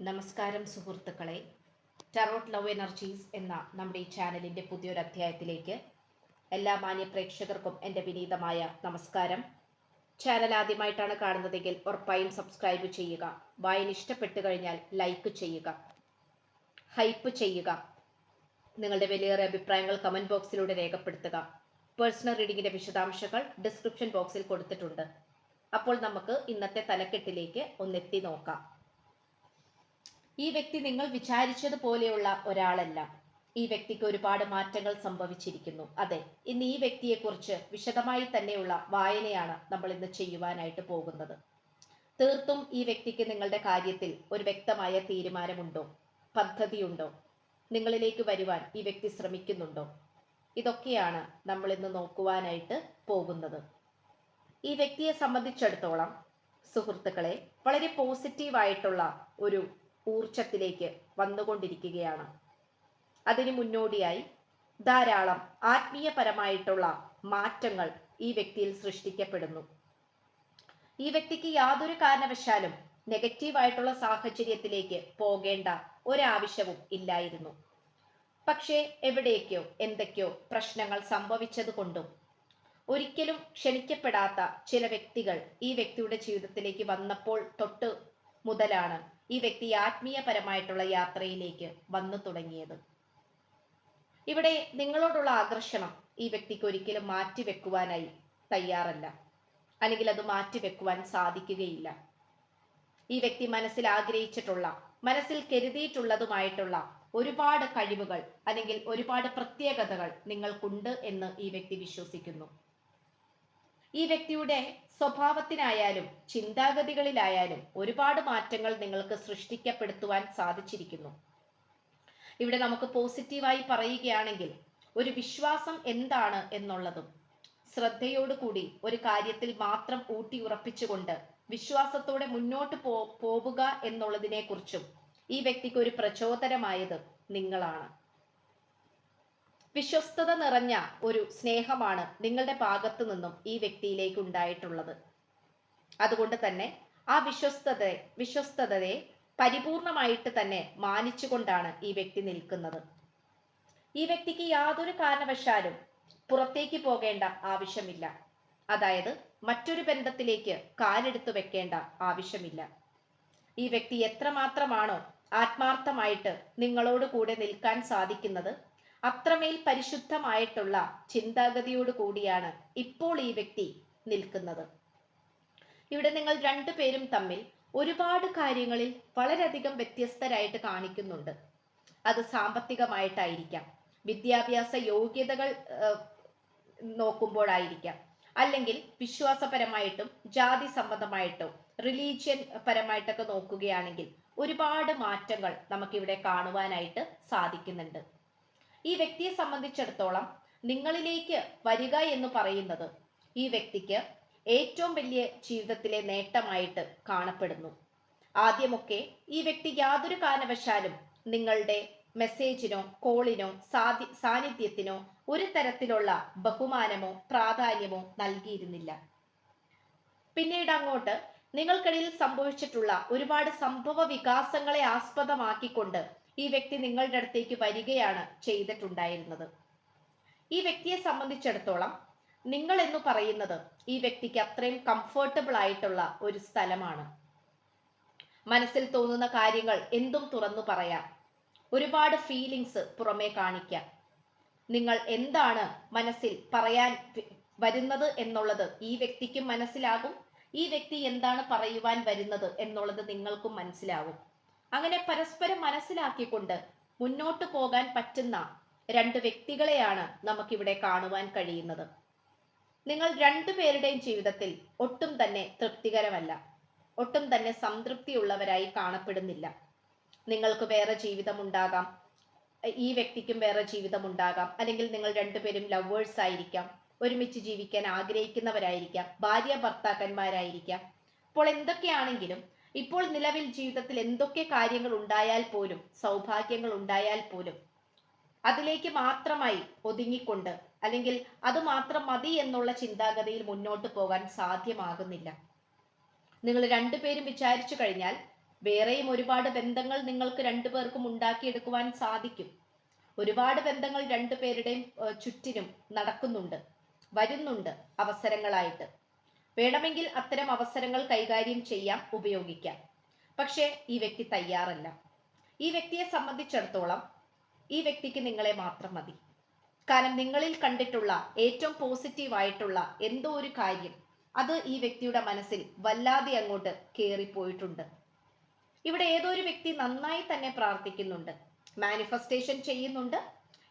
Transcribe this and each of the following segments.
നമസ്കാരം സുഹൃത്തുക്കളെ. Tarot love energies എന്ന നമ്മുടെ ഈ ചാനലിന്റെ പുതിയൊരു അധ്യായത്തിലേക്ക് എല്ലാ മാന്യ പ്രേക്ഷകർക്കും എന്റെ വിനീതമായ നമസ്കാരം. ചാനൽ ആദ്യമായിട്ടാണ് കാണുന്നതെങ്കിൽ ഉറപ്പായും സബ്സ്ക്രൈബ് ചെയ്യുക. വായന ഇഷ്ടപ്പെട്ടു കഴിഞ്ഞാൽ ലൈക്ക് ചെയ്യുക. ഹൈപ്പ് ചെയ്യുക. നിങ്ങളുടെ വിലയേറെ അഭിപ്രായങ്ങൾ കമന്റ് ബോക്സിലൂടെ രേഖപ്പെടുത്തുക. പേഴ്സണൽ റീഡിങ്ങിന്റെ വിശദാംശങ്ങൾ ഡിസ്ക്രിപ്ഷൻ ബോക്സിൽ കൊടുത്തിട്ടുണ്ട്. അപ്പോൾ നമുക്ക് ഇന്നത്തെ തലക്കെട്ടിലേക്ക് ഒന്നെത്തി നോക്കാം. ഈ വ്യക്തി നിങ്ങൾ വിചാരിച്ചതുപോലെയുള്ള ഒരാളല്ല. ഈ വ്യക്തിക്ക് ഒരുപാട് മാറ്റങ്ങൾ സംഭവിച്ചിരിക്കുന്നു. അതെ ഇന്ന് ഈ വ്യക്തിയെക്കുറിച്ച് വിശദമായി തന്നെയുള്ള വായനയാണ് നമ്മൾ ഇന്ന് ചെയ്യുവാനായിട്ട് പോകുന്നത്. തീർത്തും ഈ വ്യക്തിക്ക് നിങ്ങളുടെ കാര്യത്തിൽ ഒരു വ്യക്തമായ തീരുമാനമുണ്ടോ? പദ്ധതിയുണ്ടോ? നിങ്ങളിലേക്ക് വരുവാൻ ഈ വ്യക്തി ശ്രമിക്കുന്നുണ്ടോ? ഇതൊക്കെയാണ് നമ്മൾ ഇന്ന് നോക്കുവാനായിട്ട് പോകുന്നത്. ഈ വ്യക്തിയെ സംബന്ധിച്ചിടത്തോളം സുഹൃത്തുക്കളെ വളരെ പോസിറ്റീവായിട്ടുള്ള ഒരു ഊർജത്തിലേക്ക് വന്നുകൊണ്ടിരിക്കുകയാണ്. അതിനു മുന്നോടിയായി ധാരാളം ആത്മീയപരമായിട്ടുള്ള മാറ്റങ്ങൾ ഈ വ്യക്തിയിൽ സൃഷ്ടിക്കപ്പെടുന്നു. ഈ വ്യക്തിക്ക് യാതൊരു കാരണവശാലും നെഗറ്റീവായിട്ടുള്ള സാഹചര്യത്തിലേക്ക് പോകേണ്ട ഒരാവശ്യവും ഇല്ലായിരുന്നു. പക്ഷേ എവിടേക്കോ എന്തൊക്കെയോ പ്രശ്നങ്ങൾ സംഭവിച്ചത് കൊണ്ടും ഒരിക്കലും ക്ഷണിക്കപ്പെടാത്ത ചില വ്യക്തികൾ ഈ വ്യക്തിയുടെ ജീവിതത്തിലേക്ക് വന്നപ്പോൾ തൊട്ട് മുതലാണ് ഈ വ്യക്തി ആത്മീയപരമായിട്ടുള്ള യാത്രയിലേക്ക് വന്നു തുടങ്ങിയത്. ഇവിടെ നിങ്ങളോടുള്ള ആകർഷണം ഈ വ്യക്തിക്ക് ഒരിക്കലും മാറ്റിവെക്കുവാനായി തയ്യാറല്ല. അല്ലെങ്കിൽ അത് മാറ്റിവെക്കുവാൻ സാധിക്കുകയില്ല. ഈ വ്യക്തി മനസ്സിൽ ആഗ്രഹിച്ചിട്ടുള്ള മനസ്സിൽ കരുതിയിട്ടുള്ളതുമായിട്ടുള്ള ഒരുപാട് കഴിവുകൾ അല്ലെങ്കിൽ ഒരുപാട് പ്രത്യേകതകൾ നിങ്ങൾക്കുണ്ട് എന്ന് ഈ വ്യക്തി വിശ്വസിക്കുന്നു. ഈ വ്യക്തിയുടെ സ്വഭാവത്തിനായാലും ചിന്താഗതികളിലായാലും ഒരുപാട് മാറ്റങ്ങൾ നിങ്ങൾക്ക് സൃഷ്ടിക്കപ്പെടുത്തുവാൻ സാധിച്ചിരിക്കുന്നു. ഇവിടെ നമുക്ക് പോസിറ്റീവായി പറയുകയാണെങ്കിൽ ഒരു വിശ്വാസം എന്താണ് എന്നുള്ളതും ശ്രദ്ധയോടുകൂടി ഒരു കാര്യത്തിൽ മാത്രം ഊട്ടി ഉറപ്പിച്ചുകൊണ്ട് വിശ്വാസത്തോടെ മുന്നോട്ട് പോ പോവുക എന്നുള്ളതിനെക്കുറിച്ചും ഈ വ്യക്തിക്ക് ഒരു പ്രചോദനമായത് നിങ്ങളാണ്. വിശ്വസ്തത നിറഞ്ഞ ഒരു സ്നേഹമാണ് നിങ്ങളുടെ ഭാഗത്തു നിന്നും ഈ വ്യക്തിയിലേക്ക് ഉണ്ടായിട്ടുള്ളത്. അതുകൊണ്ട് തന്നെ ആ വിശ്വസ്തത വിശ്വസ്തതയെ പരിപൂർണമായിട്ട് തന്നെ മാനിച്ചുകൊണ്ടാണ് ഈ വ്യക്തി നിൽക്കുന്നത്. ഈ വ്യക്തിക്ക് യാതൊരു കാരണവശാലും പുറത്തേക്ക് പോകേണ്ട ആവശ്യമില്ല. അതായത് മറ്റൊരു ബന്ധത്തിലേക്ക് കാലെടുത്തു വെക്കേണ്ട ആവശ്യമില്ല. ഈ വ്യക്തി എത്രമാത്രമാണോ ആത്മാർത്ഥമായിട്ട് നിങ്ങളോട് കൂടെ നിൽക്കാൻ സാധിക്കുന്നത് അത്രമേൽ പരിശുദ്ധമായിട്ടുള്ള ചിന്താഗതിയോട് കൂടിയാണ് ഇപ്പോൾ ഈ വ്യക്തി നിൽക്കുന്നത്. ഇവിടെ നിങ്ങൾ രണ്ടുപേരും തമ്മിൽ ഒരുപാട് കാര്യങ്ങളിൽ വളരെയധികം വ്യത്യസ്തരായിട്ട് കാണിക്കുന്നുണ്ട്. അത് സാമ്പത്തികമായിട്ടായിരിക്കാം. വിദ്യാഭ്യാസ യോഗ്യതകൾ നോക്കുമ്പോഴായിരിക്കാം. അല്ലെങ്കിൽ വിശ്വാസപരമായിട്ടും ജാതി സംബന്ധമായിട്ടും റിലീജിയൻ പരമായിട്ടൊക്കെ നോക്കുകയാണെങ്കിൽ ഒരുപാട് മാറ്റങ്ങൾ നമുക്കിവിടെ കാണുവാനായിട്ട് സാധിക്കുന്നുണ്ട്. ഈ വ്യക്തിയെ സംബന്ധിച്ചിടത്തോളം നിങ്ങളിലേക്ക് വരിക എന്ന് പറയുന്നത് ഈ വ്യക്തിക്ക് ഏറ്റവും വലിയ ജീവിതത്തിലെ നേട്ടമായിട്ട് കാണപ്പെടുന്നു. ആദ്യമൊക്കെ ഈ വ്യക്തി യാതൊരു കാരണവശാലും നിങ്ങളുടെ മെസ്സേജിനോ കോളിനോ സാധി സാന്നിധ്യത്തിനോ ഒരു തരത്തിലുള്ള ബഹുമാനമോ പ്രാധാന്യമോ നൽകിയിരുന്നില്ല. പിന്നീട് അങ്ങോട്ട് നിങ്ങൾക്കിടയിൽ സംഭവിച്ചിട്ടുള്ള ഒരുപാട് സംഭവ വികാസങ്ങളെ ആസ്പദമാക്കിക്കൊണ്ട് ഈ വ്യക്തി നിങ്ങളുടെ അടുത്തേക്ക് വരികയാണ് ചെയ്തിട്ടുണ്ടായിരുന്നത്. ഈ വ്യക്തിയെ സംബന്ധിച്ചിടത്തോളം നിങ്ങൾ എന്ന് പറയുന്നത് ഈ വ്യക്തിക്ക് അത്രയും കംഫർട്ടബിൾ ആയിട്ടുള്ള ഒരു സ്ഥലമാണ്. മനസ്സിൽ തോന്നുന്ന കാര്യങ്ങൾ എന്തും തുറന്നു പറയാം. ഒരുപാട് ഫീലിങ്സ് പുറമേ കാണിക്കാം. നിങ്ങൾ എന്താണ് മനസ്സിൽ പറയാൻ വരുന്നത് എന്നുള്ളത് ഈ വ്യക്തിക്കും മനസ്സിലാകും. ഈ വ്യക്തി എന്താണ് പറയുവാൻ വരുന്നത് എന്നുള്ളത് നിങ്ങൾക്കും മനസ്സിലാവും അങ്ങനെ പരസ്പരം മനസ്സിലാക്കിക്കൊണ്ട് മുന്നോട്ട് പോകാൻ പറ്റുന്ന രണ്ട് വ്യക്തികളെയാണ് നമുക്കിവിടെ കാണുവാൻ കഴിയുന്നത്. നിങ്ങൾ രണ്ടുപേരുടെയും ജീവിതത്തിൽ ഒട്ടും തന്നെ തൃപ്തികരമല്ല. ഒട്ടും തന്നെ സംതൃപ്തിയുള്ളവരായി കാണപ്പെടുന്നില്ല. നിങ്ങൾക്ക് വേറെ ജീവിതമുണ്ടാകാം. ഈ വ്യക്തിക്കും വേറെ ജീവിതമുണ്ടാകാം. അല്ലെങ്കിൽ നിങ്ങൾ രണ്ടുപേരും ലവേഴ്സ് ആയിരിക്കാം. ഒരുമിച്ച് ജീവിക്കാൻ ആഗ്രഹിക്കുന്നവരായിരിക്കാം. ഭാര്യ ഭർത്താക്കന്മാരായിരിക്കാം. അപ്പോൾ എന്തൊക്കെയാണെങ്കിലും ഇപ്പോൾ നിലവിൽ ജീവിതത്തിൽ എന്തൊക്കെ കാര്യങ്ങൾ ഉണ്ടായാൽ പോലും സൗഭാഗ്യങ്ങൾ ഉണ്ടായാൽ പോലും അതിലേക്ക് മാത്രമായി ഒതുങ്ങിക്കൊണ്ട് അല്ലെങ്കിൽ അത് മാത്രം മതി എന്നുള്ള ചിന്താഗതിയിൽ മുന്നോട്ട് പോകാൻ സാധ്യമാകുന്നില്ല. നിങ്ങൾ രണ്ടുപേരും വിചാരിച്ചു കഴിഞ്ഞാൽ വേറെയും ഒരുപാട് ബന്ധങ്ങൾ നിങ്ങൾക്ക് രണ്ടുപേർക്കും ഉണ്ടാക്കിയെടുക്കുവാൻ സാധിക്കും. ഒരുപാട് ബന്ധങ്ങൾ രണ്ടുപേരുടെയും ചുറ്റിനും നടക്കുന്നുണ്ട് വരുന്നുണ്ട് അവസരങ്ങളായിട്ട്. വേണമെങ്കിൽ അത്തരം അവസരങ്ങൾ കൈകാര്യം ചെയ്യാം ഉപയോഗിക്കാം. പക്ഷേ ഈ വ്യക്തി തയ്യാറല്ല. ഈ വ്യക്തിയെ സംബന്ധിച്ചിടത്തോളം ഈ വ്യക്തിക്ക് നിങ്ങളെ മാത്രം മതി. കാരണം നിങ്ങളിൽ കണ്ടിട്ടുള്ള ഏറ്റവും പോസിറ്റീവ് ആയിട്ടുള്ള എന്തോ ഒരു കാര്യം അത് ഈ വ്യക്തിയുടെ മനസ്സിൽ വല്ലാതെ അങ്ങോട്ട് കയറിപ്പോയിട്ടുണ്ട് ഇവിടെ ഏതോ ഒരു വ്യക്തി നന്നായി തന്നെ പ്രാർത്ഥിക്കുന്നുണ്ട്. മാനിഫെസ്റ്റേഷൻ ചെയ്യുന്നുണ്ട്.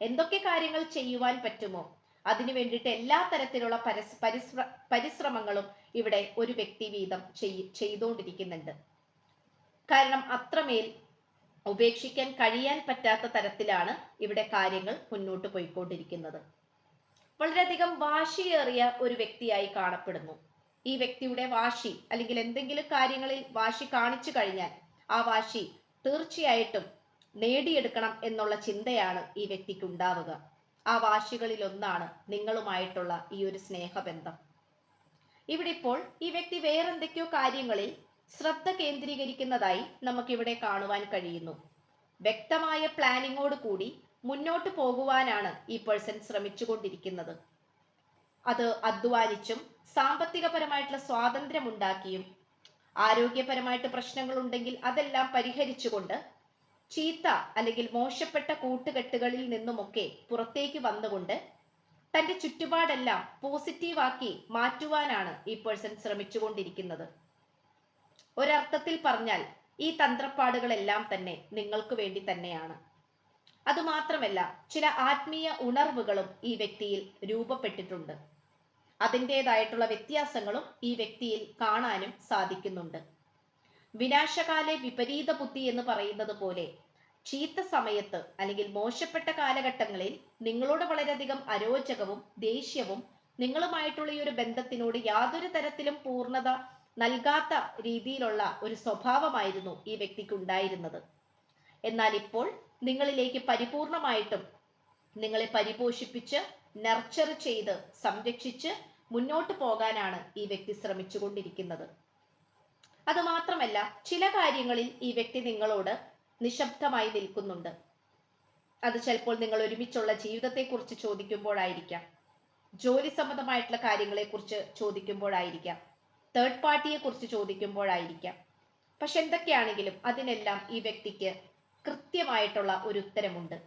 എന്തൊക്കെ കാര്യങ്ങൾ ചെയ്യുവാൻ പറ്റുമോ? അതിനു വേണ്ടിയിട്ട് എല്ലാ തരത്തിലുള്ള പരസ് പരിശ്ര പരിശ്രമങ്ങളും ഇവിടെ ഒരു വ്യക്തി വീതം ചെയ് ചെയ്തുകൊണ്ടിരിക്കുന്നുണ്ട്. കാരണം അത്രമേൽ ഉപേക്ഷിക്കാൻ കഴിയാൻ പറ്റാത്ത തരത്തിലാണ് ഇവിടെ കാര്യങ്ങൾ മുന്നോട്ട് പോയിക്കൊണ്ടിരിക്കുന്നത്. വളരെയധികം വാശിയേറിയ ഒരു വ്യക്തിയായി കാണപ്പെടുന്നു. ഈ വ്യക്തിയുടെ വാശി അല്ലെങ്കിൽ എന്തെങ്കിലും കാര്യങ്ങളിൽ വാശി കാണിച്ചു കഴിഞ്ഞാൽ ആ വാശി തീർച്ചയായിട്ടും നേടിയെടുക്കണം എന്നുള്ള ചിന്തയാണ് ഈ വ്യക്തിക്ക് ഉണ്ടാവുക. ആ വാശികളിൽ ഒന്നാണ് നിങ്ങളുമായിട്ടുള്ള ഈ ഒരു സ്നേഹബന്ധം. ഇവിടെ ഇപ്പോൾ ഈ വ്യക്തി വേറെന്തൊക്കെയോ കാര്യങ്ങളിൽ ശ്രദ്ധ കേന്ദ്രീകരിക്കുന്നതായി നമുക്കിവിടെ കാണുവാൻ കഴിയുന്നു. വ്യക്തമായ പ്ലാനിങ്ങോട് കൂടി മുന്നോട്ട് പോകുവാനാണ് ഈ പേഴ്സൺ ശ്രമിച്ചുകൊണ്ടിരിക്കുന്നത്. അത് അധ്വാനിച്ചും സാമ്പത്തികപരമായിട്ടുള്ള സ്വാതന്ത്ര്യം ഉണ്ടാക്കിയും ആരോഗ്യപരമായിട്ട് പ്രശ്നങ്ങളുണ്ടെങ്കിൽ അതെല്ലാം പരിഹരിച്ചുകൊണ്ട് ചീത്ത അല്ലെങ്കിൽ മോശപ്പെട്ട കൂട്ടുകെട്ടുകളിൽ നിന്നുമൊക്കെ പുറത്തേക്ക് വന്നുകൊണ്ട് തന്റെ ചുറ്റുപാടെല്ലാം പോസിറ്റീവാക്കി മാറ്റുവാനാണ് ഈ പേഴ്സൺ ശ്രമിച്ചുകൊണ്ടിരിക്കുന്നത്. ഒരർത്ഥത്തിൽ പറഞ്ഞാൽ ഈ തന്ത്രപ്പാടുകളെല്ലാം തന്നെ നിങ്ങൾക്ക് വേണ്ടി തന്നെയാണ്. അതുമാത്രമല്ല ചില ആത്മീയ ഉണർവുകളും ഈ വ്യക്തിയിൽ രൂപപ്പെട്ടിട്ടുണ്ട്. അതിന്റെതായിട്ടുള്ള വ്യത്യാസങ്ങളും ഈ വ്യക്തിയിൽ കാണാനും സാധിക്കുന്നുണ്ട്. വിനാശകാലെ വിപരീത ബുദ്ധി എന്ന് പറയുന്നത് പോലെ ചീത്ത സമയത്ത് അല്ലെങ്കിൽ മോശപ്പെട്ട കാലഘട്ടങ്ങളിൽ നിങ്ങളോട് വളരെയധികം അരോചകവും ദേഷ്യവും നിങ്ങളുമായിട്ടുള്ള ഈ ഒരു ബന്ധത്തിനോട് യാതൊരു തരത്തിലും പൂർണത നൽകാത്ത രീതിയിലുള്ള ഒരു സ്വഭാവമായിരുന്നു ഈ വ്യക്തിക്ക് ഉണ്ടായിരുന്നത്. എന്നാൽ ഇപ്പോൾ നിങ്ങളിലേക്ക് പരിപൂർണമായിട്ടും നിങ്ങളെ പരിപോഷിപ്പിച്ച് നർച്ചർ ചെയ്ത് സംരക്ഷിച്ച് മുന്നോട്ട് പോകാനാണ് ഈ വ്യക്തി ശ്രമിച്ചുകൊണ്ടിരിക്കുന്നത്. അതുമാത്രമല്ല ചില കാര്യങ്ങളിൽ ഈ വ്യക്തി നിങ്ങളോട് നിശബ്ദമായി നിൽക്കുന്നുണ്ട്. അത് ചിലപ്പോൾ നിങ്ങൾ ഒരുമിച്ചുള്ള ജീവിതത്തെക്കുറിച്ച് ചോദിക്കുമ്പോഴായിരിക്കാം. ജോലി സംബന്ധമായിട്ടുള്ള കാര്യങ്ങളെക്കുറിച്ച് ചോദിക്കുമ്പോഴായിരിക്കാം. തേർഡ് പാർട്ടിയെ കുറിച്ച് ചോദിക്കുമ്പോഴായിരിക്കാം. പക്ഷെ എന്തൊക്കെയാണെങ്കിലും അതിനെല്ലാം ഈ വ്യക്തിക്ക് കൃത്യമായിട്ടുള്ള ഒരു ഉത്തരമുണ്ട്.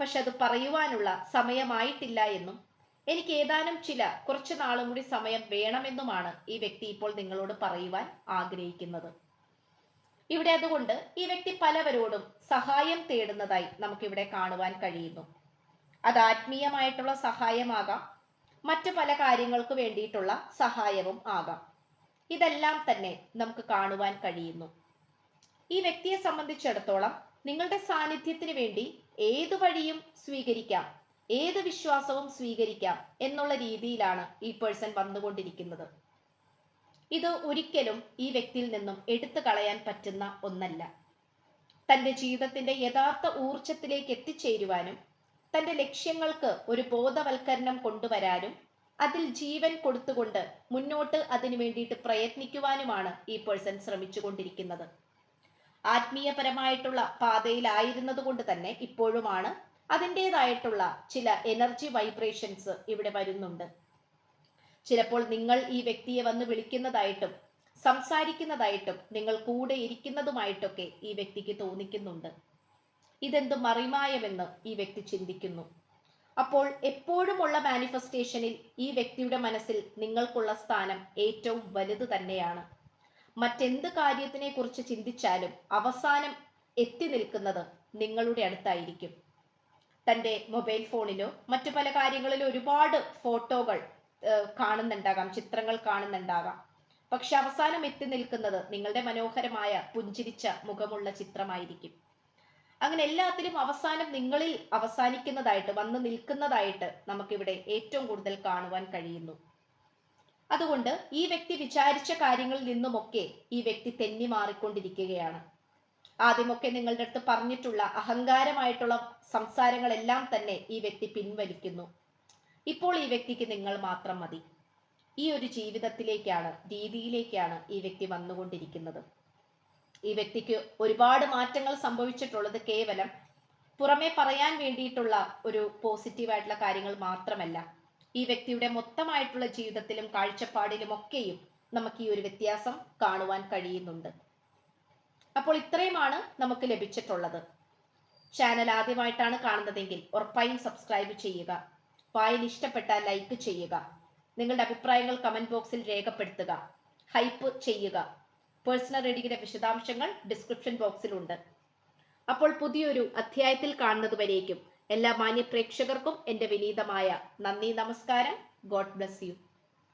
പക്ഷെ അത് പറയുവാനുള്ള സമയമായിട്ടില്ല എന്നും എനിക്ക് ഏതാനും ചില കുറച്ചു നാളും കൂടി സമയം വേണമെന്നുമാണ് ഈ വ്യക്തി ഇപ്പോൾ നിങ്ങളോട് പറയുവാൻ ആഗ്രഹിക്കുന്നത്. ഇവിടെ അതുകൊണ്ട് ഈ വ്യക്തി പലവരോടും സഹായം തേടുന്നതായി നമുക്കിവിടെ കാണുവാൻ കഴിയുന്നു. അത് ആത്മീയമായിട്ടുള്ള സഹായമാകാം. മറ്റു പല കാര്യങ്ങൾക്ക് വേണ്ടിയിട്ടുള്ള സഹായവും ആകാം. ഇതെല്ലാം തന്നെ നമുക്ക് കാണുവാൻ കഴിയുന്നു. ഈ വ്യക്തിയെ സംബന്ധിച്ചിടത്തോളം നിങ്ങളുടെ സാന്നിധ്യത്തിന് വേണ്ടി ഏതു വഴിയും സ്വീകരിക്കാം. ഏത് വിശ്വാസവും സ്വീകരിക്കാം എന്നുള്ള രീതിയിലാണ് ഈ പേഴ്സൺ വന്നുകൊണ്ടിരിക്കുന്നത്. ഇത് ഒരിക്കലും ഈ വ്യക്തിയിൽ നിന്നും എടുത്തു കളയാൻ പറ്റുന്ന ഒന്നല്ല. തന്റെ ജീവിതത്തിന്റെ യഥാർത്ഥ ഊർജത്തിലേക്ക് എത്തിച്ചേരുവാനും തന്റെ ലക്ഷ്യങ്ങൾക്ക് ഒരു ബോധവൽക്കരണം കൊണ്ടുവരാനും അതിൽ ജീവൻ കൊടുത്തുകൊണ്ട് മുന്നോട്ട് അതിനു വേണ്ടിയിട്ട് പ്രയത്നിക്കുവാനുമാണ് ഈ പേഴ്സൺ ശ്രമിച്ചുകൊണ്ടിരിക്കുന്നത്. ആത്മീയപരമായിട്ടുള്ള പാതയിലായിരുന്നത് കൊണ്ട് തന്നെ ഇപ്പോഴുമാണ് അതിന്റെതായിട്ടുള്ള ചില എനർജി വൈബ്രേഷൻസ് ഇവിടെ വരുന്നുണ്ട്. ചിലപ്പോൾ നിങ്ങൾ ഈ വ്യക്തിയെ വന്ന് വിളിക്കുന്നതായിട്ടും സംസാരിക്കുന്നതായിട്ടും നിങ്ങൾ കൂടെ ഇരിക്കുന്നതുമായിട്ടൊക്കെ ഈ വ്യക്തിക്ക് തോന്നിക്കുന്നുണ്ട്. ഇതെന്ത് മറിമായമെന്ന് ഈ വ്യക്തി ചിന്തിക്കുന്നു. അപ്പോൾ എപ്പോഴുമുള്ള മാനിഫെസ്റ്റേഷനിൽ ഈ വ്യക്തിയുടെ മനസ്സിൽ നിങ്ങൾക്കുള്ള സ്ഥാനം ഏറ്റവും വലുത് തന്നെയാണ്. മറ്റെന്ത് കാര്യത്തിനെ കുറിച്ച് ചിന്തിച്ചാലും അവസാനം എത്തി നിൽക്കുന്നത് നിങ്ങളുടെ അടുത്തായിരിക്കും. തന്റെ മൊബൈൽ ഫോണിലോ മറ്റു പല കാര്യങ്ങളിലും ഒരുപാട് ഫോട്ടോകൾ കാണുന്നുണ്ടാകാം ചിത്രങ്ങൾ കാണുന്നുണ്ടാകാം. പക്ഷെ അവസാനം എത്തി നിൽക്കുന്നത് നിങ്ങളുടെ മനോഹരമായ പുഞ്ചിരിച്ച മുഖമുള്ള ചിത്രമായിരിക്കും. അങ്ങനെ എല്ലാത്തിലും അവസാനം നിങ്ങളിൽ അവസാനിക്കുന്നതായിട്ട് വന്ന് നിൽക്കുന്നതായിട്ട് നമുക്കിവിടെ ഏറ്റവും കൂടുതൽ കാണുവാൻ കഴിയുന്നു. അതുകൊണ്ട് ഈ വ്യക്തി വിചാരിച്ച കാര്യങ്ങളിൽ നിന്നുമൊക്കെ ഈ വ്യക്തി തെന്നി മാറിക്കൊണ്ടിരിക്കുകയാണ്. ആദ്യമൊക്കെ നിങ്ങളുടെ അടുത്ത് പറഞ്ഞിട്ടുള്ള അഹങ്കാരമായിട്ടുള്ള സംസാരങ്ങളെല്ലാം തന്നെ ഈ വ്യക്തി പിൻവലിക്കുന്നു. ഇപ്പോൾ ഈ വ്യക്തിക്ക് നിങ്ങൾ മാത്രം മതി. ഈ ഒരു ജീവിതത്തിലേക്കാണ് രീതിയിലേക്കാണ് ഈ വ്യക്തി വന്നുകൊണ്ടിരിക്കുന്നത്. ഈ വ്യക്തിക്ക് ഒരുപാട് മാറ്റങ്ങൾ സംഭവിച്ചിട്ടുള്ളത് കേവലം പുറമെ പറയാൻ വേണ്ടിയിട്ടുള്ള ഒരു പോസിറ്റീവായിട്ടുള്ള കാര്യങ്ങൾ മാത്രമല്ല. ഈ വ്യക്തിയുടെ മൊത്തമായിട്ടുള്ള ജീവിതത്തിലും കാഴ്ചപ്പാടിലും ഒക്കെയും നമുക്ക് ഈ ഒരു വ്യത്യാസം കാണുവാൻ കഴിയുന്നുണ്ട്. അപ്പോൾ ഇത്രയുമാണ് നമുക്ക് ലഭിച്ചിട്ടുള്ളത്. ചാനൽ ആദ്യമായിട്ടാണ് കാണുന്നതെങ്കിൽ ഉറപ്പായും സബ്സ്ക്രൈബ് ചെയ്യുക. വായന ഇഷ്ടപ്പെട്ടാൽ ലൈക്ക് ചെയ്യുക. നിങ്ങളുടെ അഭിപ്രായങ്ങൾ കമന്റ് ബോക്സിൽ രേഖപ്പെടുത്തുക. ഹൈപ്പ് ചെയ്യുക. പേഴ്സണൽ റീഡിങ്ങിന്റെ വിശദാംശങ്ങൾ ഡിസ്ക്രിപ്ഷൻ ബോക്സിലുണ്ട് അപ്പോൾ പുതിയൊരു അധ്യായത്തിൽ കാണുന്നതുവരേക്കും എല്ലാ മാന്യ പ്രേക്ഷകർക്കും എന്റെ വിനീതമായ നന്ദി നമസ്കാരം. God bless you